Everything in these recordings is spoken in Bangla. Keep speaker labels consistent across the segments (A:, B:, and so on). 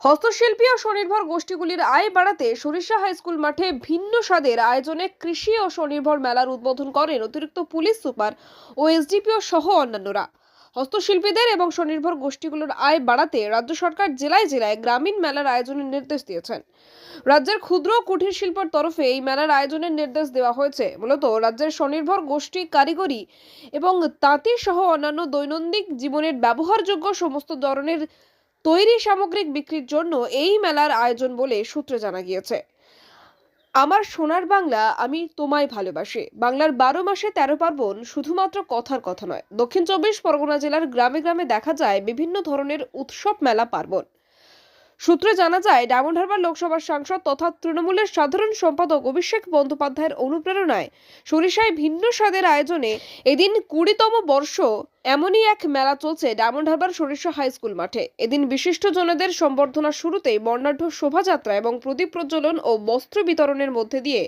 A: হস্তশিল্পী ও স্বনির্ভর গোষ্ঠীগুলির আয় বাড়াতে সরিষা হাই স্কুল মাঠে ভিন্ন স্বাদের আয়োজনে কৃষি ও স্বনির্ভর মেলার উদ্বোধন করেন অতিরিক্ত পুলিশ সুপার ও এসডিপিও সহ অন্যান্যরা। হস্তশিল্পীদের এবং স্বনির্ভর গোষ্ঠীগুলোর আয় বাড়াতে রাজ্য সরকার জেলায় জেলায় গ্রামীণ মেলার আয়োজনের নির্দেশ দিয়েছেন। রাজ্যের ক্ষুদ্র ও কুটির শিল্পের তরফে এই মেলার আয়োজনের নির্দেশ দেওয়া হয়েছে। মূলত রাজ্যের স্বনির্ভর গোষ্ঠী কারিগরি এবং তাঁতি সহ অন্যান্য দৈনন্দিন জীবনের ব্যবহারযোগ্য সমস্ত ধরনের তৈরি সামগ্রিক বিক্রির জন্য এই মেলার আয়োজন বলে সূত্রে জানা গিয়েছে। আমার সোনার বাংলা আমি তোমায় ভালোবাসি। বাংলার বারো মাসে তেরো পার্বণ শুধুমাত্র কথার কথা নয়। দক্ষিণ চব্বিশ পরগনা জেলার গ্রামে গ্রামে দেখা যায় বিভিন্ন ধরনের উৎসব মেলা পার্বণ। সূত্রে জানা যায় ডায়মন্ড হারবার লোকসভার সাংসদ তথা তৃণমূলের সাধারণ সম্পাদক অভিষেক বন্দ্যোপাধ্যায়ের অনুপ্রেরণায় সরিষায় ভিন্ন স্বাদের আয়োজনে এদিন কুড়িতম বর্ষ, এমনই এক মেলা চলছে ডায়মন্ড হারবার সরিষা হাই স্কুল মাঠে। এদিন বিশিষ্ট জনদের সম্বর্ধনা শুরুতেই বর্ণাঢ্য শোভাযাত্রা এবং প্রদীপ প্রজ্বলন ও বস্ত্র বিতরণের মধ্যে দিয়ে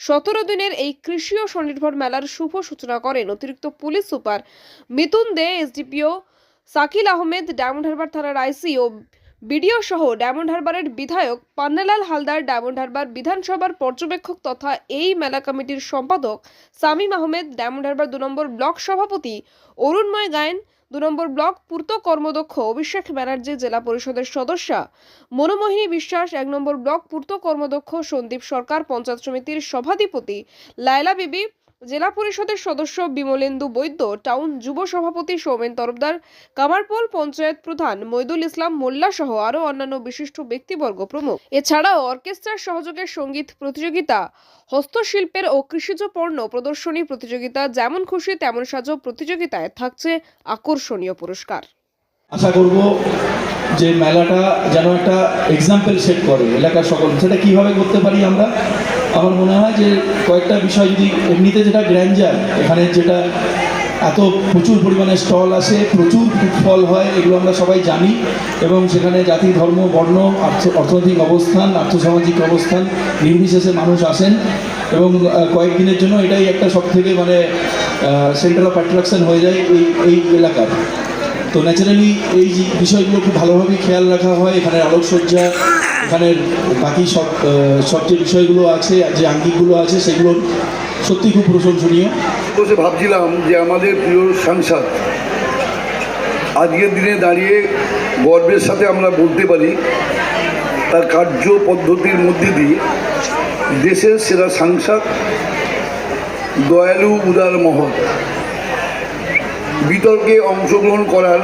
A: সতেরো দিনের এই কৃষি ও স্বনির্ভর মেলার শুভ সূচনা করেন অতিরিক্ত police super Mitun De, SDPO Sakil Ahmed Diamond Harbour থানার আইসি ও বিডিও সহ ডায়মন্ড হারবারের বিধায়ক পান্নালাল হালদার ডায়মন্ড হারবার বিধানসভার পর্যবেক্ষক তথা এই মেলা কমিটির সম্পাদক সামিম আহমেদ, ডায়মন্ড হারবার দু নম্বর ব্লক সভাপতি অরুণময় গায়েন দু নম্বর ব্লক পূর্ত কর্মদক্ষ অভিষেক ব্যানার্জি, জেলা পরিষদের সদস্যা মনোমোহিনী বিশ্বাস, এক নম্বর ব্লক পূর্ত কর্মদক্ষ সন্দীপ সরকার, পঞ্চায়েত সমিতির সভাধিপতি লায়লা বিবি জেলা পরিষদের সদস্য বিমলেন্দু বৈদ্য, টাউন যুব সভাপতি সৌমেন তরফদার, কামারপোল পঞ্চায়েত প্রধান মইদুল ইসলাম মোল্লা সহ আরও অন্যান্য বিশিষ্ট ব্যক্তিবর্গ প্রমুখ। এছাড়াও অর্কেস্ট্রার সহযোগে সংগীত প্রতিযোগিতা, হস্তশিল্পের ও কৃষিজ পণ্য প্রদর্শনী প্রতিযোগিতা, যেমন খুশি তেমন সাজো প্রতিযোগিতায় থাকছে আকর্ষণীয় পুরস্কার।
B: আশা করব যে মেলাটা যেন একটা এক্সাম্পল সেট করে এলাকার সকল, সেটা কীভাবে করতে পারি আমরা? আমার মনে হয় যে কয়েকটা বিষয় যদি এমনিতে যেটা গ্র্যান্ডার এখানে যেটা এত প্রচুর পরিমাণে স্টল আসে, প্রচুর ফল হয়, এগুলো আমরা সবাই জানি এবং সেখানে জাতি, ধর্ম, বর্ণ অর্থনৈতিক অবস্থান, আর্থসামাজিক অবস্থান, নির্বিশেষে মানুষ আসেন এবং কয়েকদিনের জন্য এটাই একটা সব থেকে মানে সেন্টার অফ অ্যাট্রাকশন হয়ে যায় এই এই এলাকার। তো ন্যাচারালি এই বিষয়গুলো খুব ভালোভাবে খেয়াল রাখা হয় এখানে আলোকসজ্জা এখানের বাকি সব সব যে বিষয়গুলো আছে যে আঙ্গিকগুলো আছে সেগুলো সত্যি খুব প্রশংসনীয়।
C: বসে ভাবছিলাম যে আমাদের প্রিয় সাংসদ, আজকের দিনে দাঁড়িয়ে গর্বের সাথে আমরা বলতে পারি, তার কার্য পদ্ধতির মধ্যে দিয়ে দেশের সেরা সাংসদ দয়ালু উদার মহৎ বিতর্কে অংশগ্রহণ করার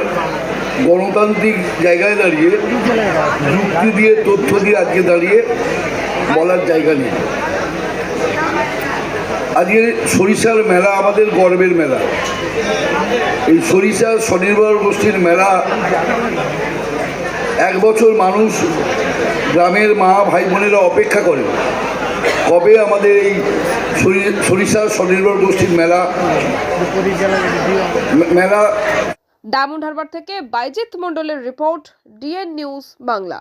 C: গণতান্ত্রিক জায়গায় দাঁড়িয়ে, যুক্তি দিয়ে, তথ্য দিয়ে আজকে দাঁড়িয়ে বলার জায়গা নেই। আজকে সরিষার মেলা আমাদের গর্বের মেলা। এই সরিষার স্বনির্ভর গোষ্ঠীর মেলা, এক বছর মানুষ গ্রামের মা, ভাই বোনেরা অপেক্ষা করে, কবে আমাদের এই সরি- সরিষার স্বনির্ভর গোষ্ঠীর মেলা মেলা
A: ডায়মন্ড হারবার থেকে বাইজিৎ মণ্ডলের রিপোর্ট ডিএন নিউজ বাংলা।